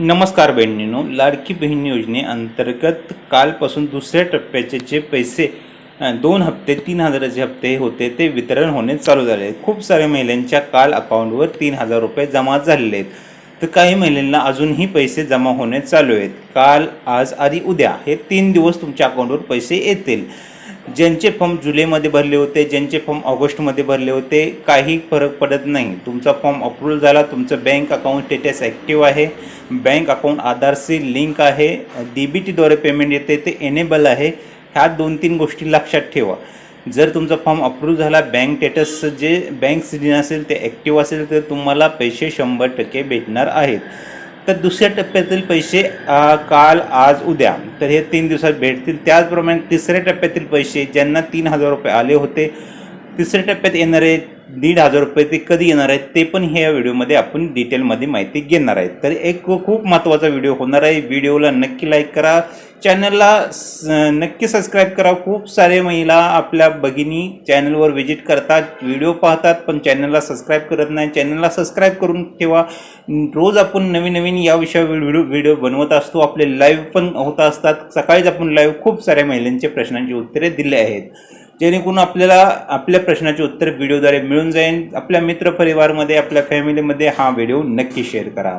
नमस्कार बहिणीनो लाडकी बहीण योजनेअंतर्गत कालपासून दुसऱ्या टप्प्याचे जे पैसे दोन हप्ते तीन हजाराचे हप्ते होते ते वितरण होणे चालू झाले. आहे खूप साऱ्या महिलांच्या काल अकाउंटवर तीन हजार रुपये जमा झालेले आहेत. तर काही महिलांना अजूनही पैसे जमा होणे चालू आहेत. काल आज आधी उद्या हे तीन दिवस तुमच्या अकाउंटवर पैसे येतील. ज्यांचे फॉर्म जुलैमध्ये भरले होते ज्यांचे फॉर्म ऑगस्टमध्ये भरले होते काही फरक पडत नाही. तुमचा फॉर्म अप्रूव्ह झाला तुमचं बँक अकाउंट स्टेटस ॲक्टिव्ह आहे. बँक अकाउंट आधारशी लिंक आहे. डी बी टीद्वारे पेमेंट येते ते एनेबल आहे. ह्या दोन तीन गोष्टी लक्षात ठेवा. जर तुमचा फॉर्म अप्रूव्ह झाला बँक स्टेटस जे बँक सिजन असेल ते ॲक्टिव्ह असेल तर तुम्हाला पैसे शंभर टक्के भेटणार आहेत. तर दुसऱ्या टप्प्यातील पैसे काल आज उद्या. तर हे तीन दिवसात भेटतील. त्याचप्रमाणे तिसऱ्या टप्प्यातील पैसे ज्यांना तीन हजार रुपये आले होते तिसऱ्या टप्प्यात येणारे दीड हजार रुपये ते कधी येणार आहेत ते पण ह्या व्हिडिओमध्ये आपण डिटेलमध्ये माहिती घेणार आहेत. तर एक खूप महत्त्वाचा व्हिडिओ होणार आहे. व्हिडिओला नक्की लाईक करा. चॅनलला स- नक्की सबस्क्राईब करा. खूप सारे महिला आपल्या भगिनी चॅनलवर व्हिजिट करतात व्हिडिओ पाहतात पण चॅनलला सबस्क्राईब करत नाही. चॅनलला सबस्क्राईब करून ठेवा. रोज आपण नवीन नवीन या विषयावर व्हिडिओ व्हिडिओ बनवत असतो. आपले लाईव्ह पण होत असतात. सकाळीच आपण लाईव्ह खूप साऱ्या महिलांचे प्रश्नांची उत्तरे दिले आहेत. जेणेकरून आपल्याला आपल्या प्रश्नाचे उत्तर व्हिडिओद्वारे मिळून जाईल. आपल्या मित्रपरिवारमध्ये आपल्या फॅमिलीमध्ये हा व्हिडिओ नक्की शेअर करा.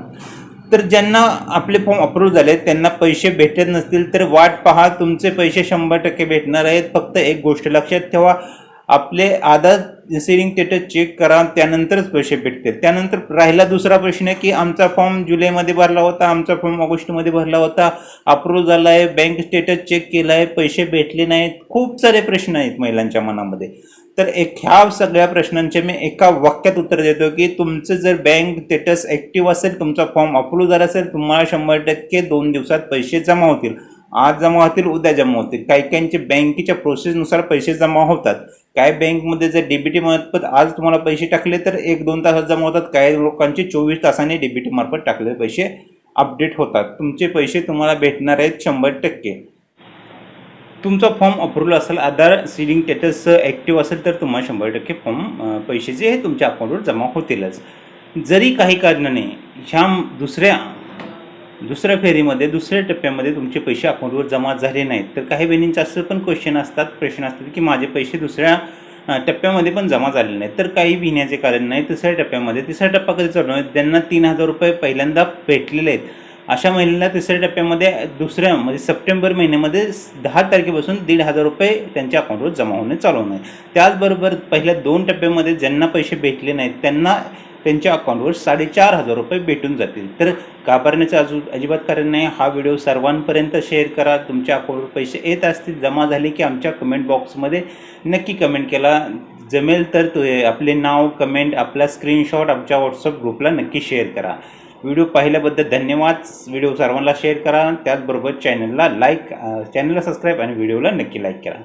तर ज्यांना आपले फॉर्म अप्रूव्ह झाले त्यांना पैसे भेटत नसतील तर वाट पहा. तुमचे पैसे शंभर टक्के भेटणार आहेत. फक्त एक गोष्ट लक्षात ठेवा. आपले आधार सेविंग स्टेटस चेक करा त्यानंतरच पैसे भेटतील. त्यानंतर राहिला दुसरा प्रश्न की आमचा फॉर्म जुलैमध्ये भरला होता आमचा फॉर्म ऑगस्टमध्ये भरला होता अप्रूव्ह झाला आहे बँक स्टेटस चेक केला आहे पैसे भेटले नाहीत. खूप सारे प्रश्न आहेत महिलांच्या मनामध्ये. तर एक ह्या सगळ्या प्रश्नांचे मी एका वाक्यात उत्तर देतो की तुमचं जर बँक स्टेटस ॲक्टिव्ह असेल तुमचा फॉर्म अप्रूव्ह झाला असेल तुम्हाला शंभर टक्के दोन दिवसात पैसे जमा होतील. आज जमा होतील उद्या जमा होतील. काही काहींचे बँकेच्या प्रोसेसनुसार पैसे जमा होतात. काही बँकमध्ये जर डीबीटी मार्फत आज तुम्हाला पैसे टाकले तर एक दोन तासात जमा होतात. काही लोकांचे चोवीस तासाने डीबीटी मार्फत टाकलेले पैसे अपडेट होतात. तुमचे पैसे तुम्हाला भेटणार आहेत शंभर टक्के. तुमचा फॉर्म अप्रूव्हल असेल आधार सिडिंग स्टेटस ॲक्टिव्ह असेल तर तुम्हाला शंभर टक्के फॉर्म पैसे जे हे तुमच्या अकाउंटवर जमा होतीलच. जरी काही कारणाने ह्या दुसऱ्या दुसऱ्या फेरीमध्ये दुसऱ्या टप्प्यामध्ये तुमचे पैसे अकाउंटवर जमा झाले नाहीत. तर काही बहिणींचे असं पण क्वेश्चन असतात प्रश्न असतात की माझे पैसे दुसऱ्या टप्प्यामध्ये पण जमा झाले नाहीत. तर काही भिण्याचे कारण नाही तिसऱ्या टप्प्यामध्ये. तिसरा टप्पा कधी चालू आहे त्यांना तीन हजार रुपये पहिल्यांदा भेटलेले आहेत. अशा महिन्याला तिसऱ्या टप्प्यामध्ये दुसऱ्या म्हणजे सप्टेंबर महिन्यामध्ये दहा तारखेपासून दीड हजार रुपये त्यांच्या अकाउंटवर जमा होणे चालू होणार आहे. त्याचबरोबर पहिल्या दोन टप्प्यामध्ये ज्यांना पैसे भेटले नाहीत त्यांना त्यांच्या अकाउंटवर साडेचार हजार रुपये भेटून जातील. तर घाबरण्याचं अजून अजिबात कारण नाही. हा व्हिडिओ सर्वांपर्यंत शेअर करा. तुमच्या अकाउंटवर पैसे येत असतील जमा झाले की आमच्या कमेंट बॉक्समध्ये नक्की कमेंट केला. जमेल तर तो आपले नाव कमेंट आपला स्क्रीनशॉट आमच्या व्हॉट्सअप ग्रुपला नक्की शेअर करा. व्हिडिओ पाहिल्याबद्दल धन्यवाद. व्हिडिओ सर्वांना शेअर करा. त्याचबरोबर चॅनलला लाईक चॅनलला सबस्क्राईब आणि व्हिडिओला नक्की लाईक करा.